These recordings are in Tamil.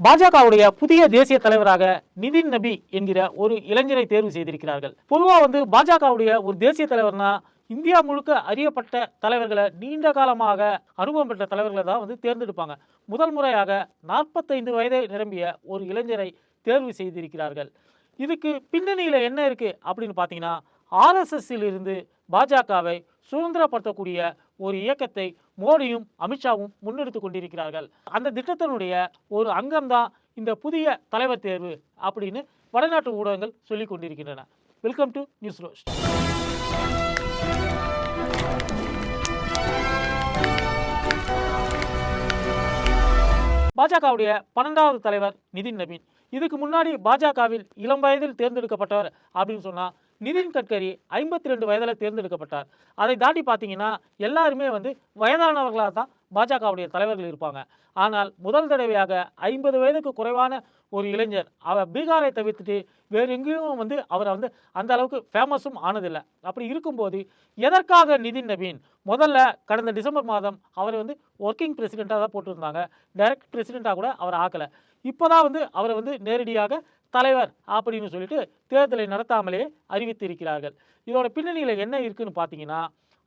பாஜகவுடைய புதிய தேசிய தலைவராக நிதின் நபி என்கிற ஒரு இளைஞரை தேர்வு செய்திருக்கிறார்கள். பொதுவாக வந்து பாஜகவுடைய ஒரு தேசிய தலைவர்னா இந்தியா முழுக்க அறியப்பட்ட தலைவர்களை நீண்ட காலமாக அனுபவம் பெற்ற தலைவர்களை தான் வந்து தேர்ந்தெடுப்பாங்க. முதல் முறையாக நாற்பத்தைந்து வயதை நிரம்பிய ஒரு இளைஞரை தேர்வு செய்திருக்கிறார்கள். இதுக்கு பின்னணியில் என்ன இருக்குது அப்படின்னு பார்த்தீங்கன்னா ஆர்எஸ்எஸ்ஸில் இருந்து பாஜகவை சுதந்திரப்படுத்தக்கூடிய ஒரு இயக்கத்தை மோடியும் அமித்ஷாவும் முன்னெடுத்து கொண்டிருக்கிறார்கள். அந்த திட்டத்தினுடைய ஒரு அங்கம்தான் இந்த புதிய தலைவர் தேர்வு அப்படின்னு வடநாட்டு ஊடகங்கள் சொல்லிக் கொண்டிருக்கின்றன. வெல்கம் டு நியூஸ் ரோஸ்ட் பாஜகவுடைய பன்னெண்டாவது தலைவர் நிதின் நபீன் இதுக்கு முன்னாடி பாஜகவில் இளம் வயதில் தேர்ந்தெடுக்கப்பட்டவர் அப்படின்னு சொன்னால் நிதின் கட்கரி ஐம்பத்தி ரெண்டு வயதில் தேர்ந்தெடுக்கப்பட்டார். அதை தாண்டி பார்த்தீங்கன்னா எல்லாருமே வந்து வயதானவர்களாக தான் பாஜகவுடைய தலைவர்கள் இருப்பாங்க. ஆனால் முதல் தடவையாக ஐம்பது வயதுக்கு குறைவான ஒரு இளைஞர் அவர் பீகாரை தவிர்த்துட்டு வேறு எங்கேயும் வந்து அவரை வந்து அந்த அளவுக்கு ஃபேமஸும் ஆனதில்லை. அப்படி இருக்கும்போது எதற்காக நிதின் நவீன் முதல்ல கடந்த டிசம்பர் மாதம் அவர் வந்து ஒர்க்கிங் பிரசிடெண்ட்டாக தான் போட்டிருந்தாங்க. டைரக்ட் பிரசிடெண்ட்டாக கூட அவர் ஆக்கலை இப்போ தான் வந்து அவரை வந்து நேரடியாக தலைவர் அப்படின்னு சொல்லிட்டு தேர்தலை நடத்தாமலே அறிவித்திருக்கிறார்கள். இதோட பின்னணியில் என்ன இருக்குன்னு பார்த்தீங்கன்னா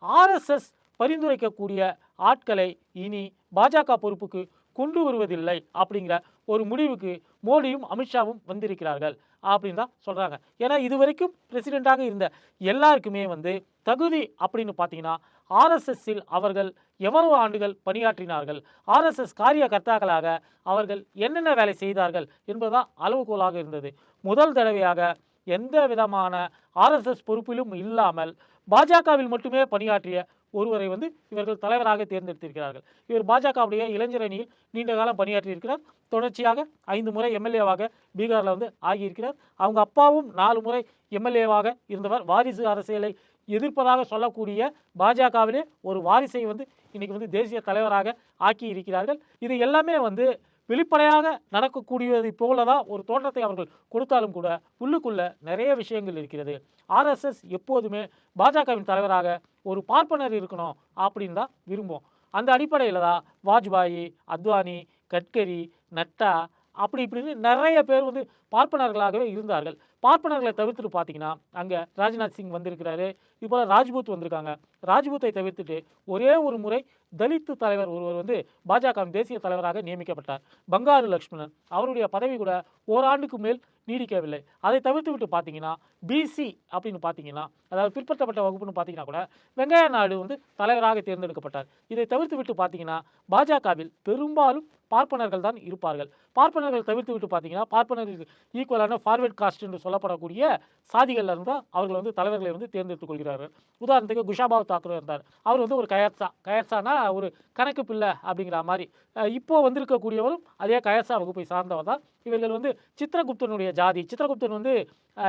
ஆர்எஸ்எஸ் பரிந்துரைக்கக்கூடிய ஆட்களை இனி பாஜக பொறுப்புக்கு கொண்டு வருவதில்லை அப்படிங்கிற ஒரு முடிவுக்கு மோடியும் அமித்ஷாவும் வந்திருக்கிறார்கள் அப்படின்னு தான் சொல்கிறாங்க ஏன்னா இதுவரைக்கும் பிரசிடெண்ட்டாக இருந்த எல்லாருக்குமே வந்து தகுதி அப்படின்னு பார்த்தீங்கன்னா ஆர்எஸ்எஸ்ஸில் அவர்கள் எவ்வளவு ஆண்டுகள் பணியாற்றினார்கள். ஆர்எஸ்எஸ் காரியகர்த்தாக்களாக அவர்கள் என்னென்ன வேலை செய்தார்கள் என்பதுதான் அளவுகோலாக இருந்தது. முதல் தடவையாக எந்த விதமான ஆர்எஸ்எஸ் பொறுப்பிலும் இல்லாமல் பாஜகவில் மட்டுமே பணியாற்றிய ஒருவரை வந்து இவர்கள் தலைவராக தேர்ந்தெடுத்திருக்கிறார்கள். இவர் பாஜகவுடைய இளைஞர் அணியில் நீண்ட காலம் பணியாற்றியிருக்கிறார். தொடர்ச்சியாக ஐந்து முறை எம்எல்ஏவாக பீகாரில் வந்து ஆகியிருக்கிறார். அவங்க அப்பாவும் நாலு முறை எம்எல்ஏவாக இருந்தவர். வாரிசு அரசியலை எதிர்ப்பதாக சொல்லக்கூடிய பாஜகவிலே ஒரு வாரிசை வந்து இன்றைக்கி வந்து தேசிய தலைவராக ஆக்கி இருக்கிறார்கள் இது எல்லாமே வந்து வெளிப்படையாக நடக்கக்கூடியதை போல தான் ஒரு தோற்றத்தை அவர்கள் கொடுத்தாலும் கூட உள்ளுக்குள்ள நிறைய விஷயங்கள் இருக்கிறது. ஆர்எஸ்எஸ் எப்போதுமே பாஜகவின் தலைவராக ஒரு பார்ப்பனர் இருக்கணும் அப்படின்னு தான் விரும்பும் அந்த அடிப்படையில் தான் வாஜ்பாயி அத்வானி கட்கரி நட்டா அப்படி இப்படின்னு நிறைய பேர் வந்து பார்ப்பனர்களாகவே இருந்தார்கள். பார்ப்பனர்களை தவிர்த்துட்டு பார்த்தீங்கன்னா அங்கே ராஜ்நாத் சிங் வந்திருக்கிறாரு. இப்போ ராஜ்பூத் வந்திருக்காங்க. ராஜ்பூத்தை தவிர்த்துட்டு ஒரே ஒரு முறை தலித்து தலைவர் ஒருவர் வந்து பாஜகவின் தேசிய தலைவராக நியமிக்கப்பட்டார். பங்காரு லக்ஷ்மணன். அவருடைய பதவி கூட ஓராண்டுக்கு மேல் நீடிக்கவில்லை. அதை தவிர்த்து விட்டு பார்த்தீங்கன்னா பிசி அப்படின்னு பார்த்தீங்கன்னா அதாவது பிற்படுத்தப்பட்ட வகுப்புன்னு பார்த்தீங்கன்னா கூட வெங்கையா நாயுடு வந்து தலைவராக தேர்ந்தெடுக்கப்பட்டார். இதை தவிர்த்து விட்டு பார்த்தீங்கன்னா பாஜகவில் பெரும்பாலும் பார்ப்பனர்கள் தான் இருப்பார்கள். பார்ப்பனர்கள் தவிர்த்து விட்டு பார்த்தீங்கன்னா பார்ப்பனர்களுக்கு ஈக்குவலான ஃபார்வர்ட் காஸ்ட் என்று சொல்லப்படக்கூடிய சாதிகள்ல இருந்தால் அவர்கள் வந்து தலைவர்களை வந்து தேர்ந்தெடுத்துக் கொள்கிறார்கள் உதாரணத்துக்கு குஷாபாவ் தாக்கூர் இருந்தார். அவர் வந்து ஒரு கயர்சா கயர்சானா ஒரு கணக்கு பிள்ளை அப்படிங்கிற மாதிரி. இப்போது இப்போ வந்திருக்கக்கூடியவரும் அதே கயர்சா வகுப்பை சார்ந்தவர் தான். இவர்கள் வந்து சித்திரகுப்தனுடைய ஜாதி. சித்திரகுப்தன் வந்து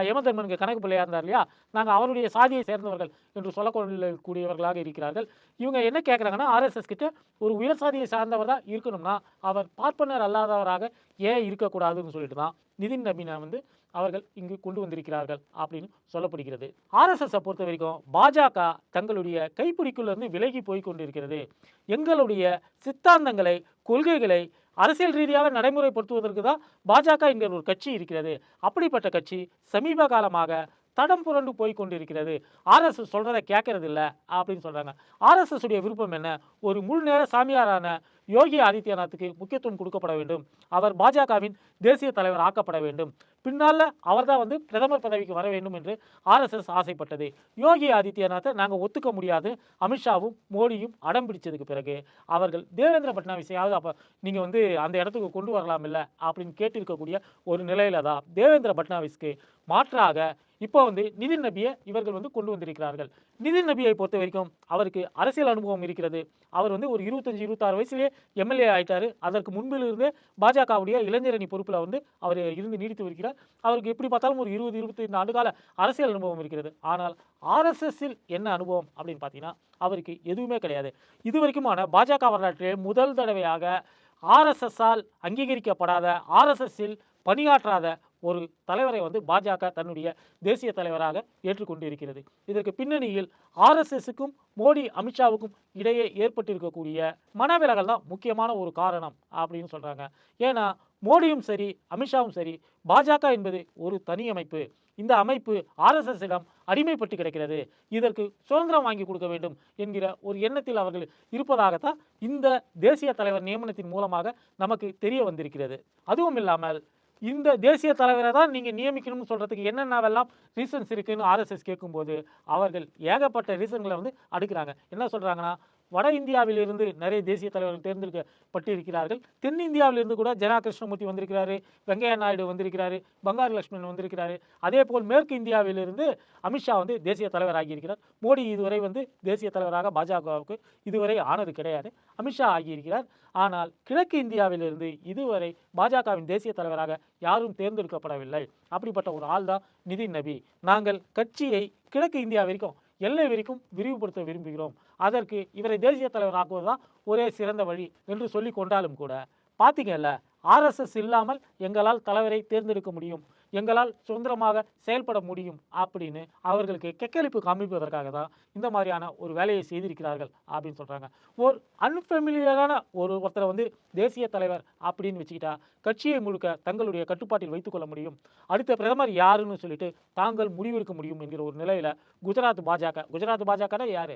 யமதர்மனுக்கு கணக்கு பிள்ளையாக இருந்தார் இல்லையா? நாங்கள் அவருடைய சாதியை சேர்ந்தவர்கள் என்று சொல்லக்கூடியவர்களாக இருக்கிறார்கள். இவங்க என்ன கேட்குறாங்கன்னா ஆர்எஸ்எஸ் கிட்ட ஒரு உயர் சாதியை சார்ந்தவர் தான் இருக்கணும்னா அவர் பார்ப்பனர் அல்லாதவராக ஏன் இருக்கக்கூடாதுன்னு சொல்லிட்டு தான் நிதின் நபீனா வந்து அவர்கள் இங்கு கொண்டு வந்திருக்கிறார்கள் அப்படின்னு சொல்லப்படுகிறது. ஆர்எஸ்எஸ்ஸை பொறுத்த வரைக்கும் பாஜக தங்களுடைய கைப்பிடிக்குள்ளிருந்து விலகி போய் கொண்டிருக்கிறது. எங்களுடைய சித்தாந்தங்களை கொள்கைகளை அரசியல் ரீதியாக நடைமுறைப்படுத்துவதற்கு தான் பாஜக என்கிற ஒரு கட்சி இருக்கிறது. அப்படிப்பட்ட கட்சி சமீப காலமாக தடம் புரண்டு போய் கொண்டிருக்கிறது. ஆர்எஸ்எஸ் சொல்கிறத கேட்கறது இல்லை அப்படின்னு சொல்கிறாங்க ஆர்எஸ்எஸ் உடைய விருப்பம் என்ன? ஒரு முழு நேர சாமியாரான யோகி ஆதித்யநாத்துக்கு முக்கியத்துவம் கொடுக்கப்பட வேண்டும். அவர் பாஜகவின் தேசிய தலைவர் ஆக்கப்பட வேண்டும். பின்னால் அவர்தான் வந்து பிரதமர் பதவிக்கு வர வேண்டும் என்று ஆர்எஸ்எஸ் ஆசைப்பட்டது. யோகி ஆதித்யநாத்தை நாங்கள் ஒத்துக்க முடியாது. அமித்ஷாவும் மோடியும் அடம் பிடிச்சதுக்கு பிறகு அவர்கள் தேவேந்திர பட்னாவிஸையாவது அப்போ நீங்கள் வந்து அந்த இடத்துக்கு கொண்டு வரலாம் இல்லை அப்படின்னு கேட்டிருக்கக்கூடிய ஒரு நிலையில தான் தேவேந்திர பட்னாவிஸ்க்கு மாற்றாக இப்போ வந்து நிதின் நபியை இவர்கள் வந்து கொண்டு வந்திருக்கிறார்கள். நிதின் நபியை பொறுத்த வரைக்கும் அவருக்கு அரசியல் அனுபவம் இருக்கிறது. அவர் வந்து ஒரு இருபத்தஞ்சி இருபத்தாறு வயசுலேயே எம்எல்ஏ ஆயிட்டார். அதற்கு முன்பிலிருந்தே பாஜகவுடைய இளைஞரணி பொறுப்பில் வந்து அவர் இருந்து நீடித்து வருகிறார். அவருக்கு எப்படி பார்த்தாலும் ஒரு இருபது இருபத்தைந்து ஆண்டு கால அரசியல் அனுபவம் இருக்கிறது. ஆனால் ஆர்எஸ்எஸ்ஸில் என்ன அனுபவம் அப்படின்னு பார்த்தீங்கன்னா அவருக்கு எதுவுமே கிடையாது. இதுவரைக்குமான பாஜக வரலாற்றிலே முதல் தடவையாக ஆர்எஸ்எஸ்ஸால் அங்கீகரிக்கப்படாத ஆர்எஸ்எஸ்ஸில் பணியாற்றாத ஒரு தலைவரை வந்து பாஜக தன்னுடைய தேசிய தலைவராக ஏற்றுக்கொண்டு இருக்கிறது இதற்கு பின்னணியில் ஆர்எஸ்எஸுக்கும் மோடி அமித்ஷாவுக்கும் இடையே ஏற்பட்டிருக்கக்கூடிய மனவிலகல் தான் முக்கியமான ஒரு காரணம் அப்படின்னு சொல்கிறாங்க ஏன்னா மோடியும் சரி அமித்ஷாவும் சரி பாஜக என்பது ஒரு தனி அமைப்பு. இந்த அமைப்பு ஆர்எஸ்எஸ்ஸிடம் அடிமைப்பட்டு கிடக்கிறது. இதற்கு சுதந்திரம் வாங்கி கொடுக்க வேண்டும் என்கிற ஒரு எண்ணத்தில் அவர்கள் இருப்பதாகத்தான் இந்த தேசிய தலைவர் நியமனத்தின் மூலமாக நமக்கு தெரிய வந்திருக்கிறது. அதுவும் இல்லாமல் இந்த தேசிய தலைவரை தான் நீங்கள் நியமிக்கணும்னு சொல்கிறதுக்கு என்னென்னவெல்லாம் ரீசன்ஸ் இருக்குதுன்னு ஆர்எஸ்எஸ் கேட்கும்போது அவர்கள் ஏகப்பட்ட ரீசன்களை வந்து அடுக்குறாங்க. என்ன சொல்கிறாங்கன்னா வட இந்தியாவிலிருந்து நிறைய தேசிய தலைவர்கள் தேர்ந்தெடுக்கப்பட்டிருக்கிறார்கள். தென்னிந்தியாவிலிருந்து கூட ஜனா கிருஷ்ணமூர்த்தி வந்திருக்கிறாரு வெங்கையா நாயுடு வந்திருக்கிறாரு பங்காரு லட்சுமணன் வந்திருக்கிறாரு. அதே போல் மேற்கு இந்தியாவிலிருந்து அமித்ஷா வந்து தேசிய தலைவர் ஆகியிருக்கிறார். மோடி இதுவரை வந்து தேசிய தலைவராக பாஜகவுக்கு இதுவரை ஆனது கிடையாது. அமித்ஷா ஆகியிருக்கிறார். ஆனால் கிழக்கு இந்தியாவிலிருந்து இதுவரை பாஜகவின் தேசிய தலைவராக யாரும் தேர்ந்தெடுக்கப்படவில்லை. அப்படிப்பட்ட ஒரு ஆள் தான் நிதின் நபி. நாங்கள் கட்சியை கிழக்கு இந்தியா வரைக்கும் எல்லை வரைக்கும் விரிவுபடுத்த விரும்புகிறோம். அதற்கு இவரை தேசிய தலைவர் ஆக்குவதுதான் ஒரே சிறந்த வழி என்று சொல்லி கொண்டாலும் கூட பார்த்தீங்கல்ல ஆர்எஸ்எஸ் இல்லாமல் எங்களால் தலைவரை தேர்ந்தெடுக்க முடியும். எங்களால் சுதந்திரமாக செயல்பட முடியும் அப்படின்னு அவர்களுக்கு கெக்களிப்பு காமிப்பதற்காக தான் இந்த மாதிரியான ஒரு வேலையை செய்திருக்கிறார்கள் அப்படின்னு சொல்கிறாங்க ஒரு அன்ஃபெமிலியரான ஒரு ஒருத்தரை வந்து தேசிய தலைவர் அப்படின்னு வச்சுக்கிட்டா கட்சியை முழுக்க தங்களுடைய கட்டுப்பாட்டில் வைத்துக்கொள்ள முடியும். அடுத்த பிரதமர் யாருன்னு சொல்லிட்டு தாங்கள் முடிவெடுக்க முடியும் என்கிற ஒரு நிலையில் குஜராத் பாஜக குஜராத் பாஜக யார்?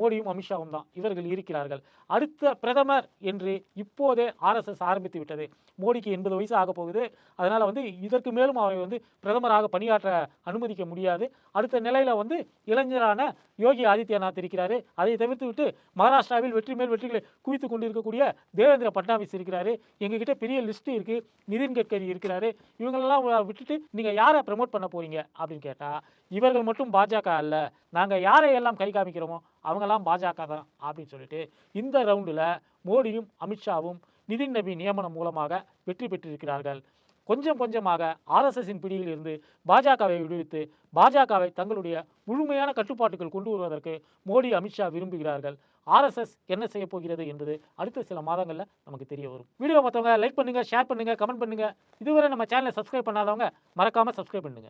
மோடியும் அமித்ஷாவும் தான் இவர்கள் இருக்கிறார்கள். அடுத்த பிரதமர் என்று இப்போதே ஆர்எஸ்எஸ் ஆரம்பித்து விட்டது. மோடிக்கு எண்பது வயசு ஆக போகுது அதனால் வந்து இதற்கு மேல் மேலும் அவரை வந்து பிரதமராக பணியாற்ற அனுமதிக்க முடியாது. அடுத்த நிலையில் வந்து இளைஞரான யோகி ஆதித்யநாத் இருக்கிறாரு. அதை தவிர்த்து விட்டு மகாராஷ்டிராவில் வெற்றி மேல் வெற்றிகளை குவித்து கொண்டிருக்கக்கூடிய தேவேந்திர பட்னாவிஸ் இருக்கிறாரு. எங்ககிட்ட பெரிய லிஸ்ட் இருக்கு. நிதின் கட்கரி இருக்கிறாரு. இவங்களெல்லாம் விட்டுட்டு நீங்க யாரை ப்ரமோட் பண்ண போறீங்க? அப்படின்னு கேட்டா இவர்கள் மட்டும் பாஜக அல்ல. நாங்கள் யாரை எல்லாம் கை காமிக்கிறோமோ அவங்கெல்லாம் பாஜக தான் அப்படின்னு சொல்லிட்டு இந்த ரவுண்டில் மோடியும் அமித்ஷாவும் நிதின் நபி நியமனம் மூலமாக வெற்றி பெற்றிருக்கிறார்கள். கொஞ்சம் கொஞ்சமாக ஆர்எஸ்எஸின் பிடியில் இருந்து பாஜகவை விடுவித்து பாஜகவை தங்களுடைய முழுமையான கட்டுப்பாட்டுக்குள் கொண்டு வருவதற்கு மோடி அமித்ஷா விரும்புகிறார்கள். ஆர்எஸ்எஸ் என்ன செய்ய போகிறது என்பது அடுத்த சில மாதங்களில் நமக்கு தெரிய வரும். வீடியோ பார்த்தவங்க லைக் பண்ணுங்க ஷேர் பண்ணுங்க கமெண்ட் பண்ணுங்க. இதுவரை நம்ம சேனலை சப்ஸ்கிரைப் பண்ணாதவங்க மறக்காம சப்ஸ்கிரைப் பண்ணுங்க.